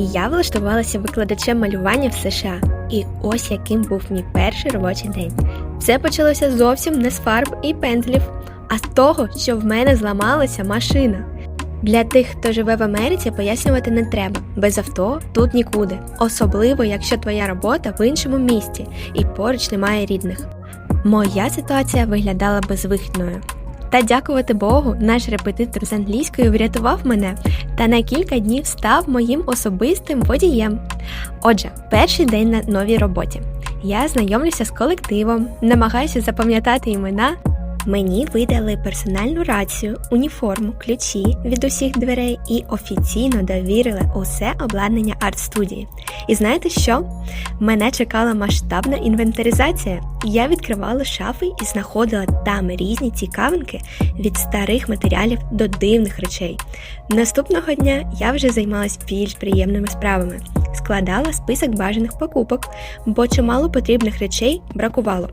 Я влаштувалася викладачем малювання в США, і ось яким був мій перший робочий день. Все почалося зовсім не з фарб і пензлів, а з того, що в мене зламалася машина. Для тих, хто живе в Америці, пояснювати не треба. Без авто тут нікуди, особливо якщо твоя робота в іншому місті і поруч немає рідних. Моя ситуація виглядала безвихідною. Та дякувати Богу, наш репетитор з англійської врятував мене та на кілька днів став моїм особистим водієм. Отже, перший день на новій роботі. Я знайомлюся з колективом, намагаюся запам'ятати імена. Мені видали персональну рацію, уніформу, ключі від усіх дверей і офіційно довірили усе обладнання арт-студії. І знаєте що? Мене чекала масштабна інвентаризація. Я відкривала шафи і знаходила там різні цікавинки від старих матеріалів до дивних речей. Наступного дня я вже займалась більш приємними справами, складала список бажаних покупок, бо чимало потрібних речей бракувало.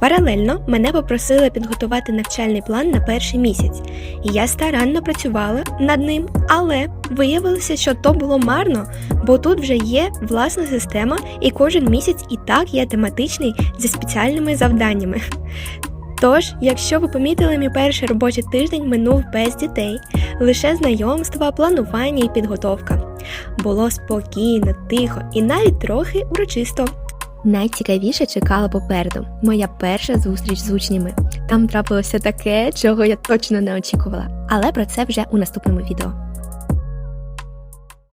Паралельно мене попросили підготувати навчальний план на перший місяць, і я старанно працювала над ним, але виявилося, що то було марно, бо тут вже є власна система, і кожен місяць і так є тематичний зі спеціальними завданнями. Тож, якщо ви помітили, мій перший робочий тиждень минув без дітей, лише знайомства, планування і підготовка. Було спокійно, тихо і навіть трохи урочисто. Найцікавіше чекала попереду моя перша зустріч з учнями. Там трапилося таке, чого я точно не очікувала. Але про це вже у наступному відео.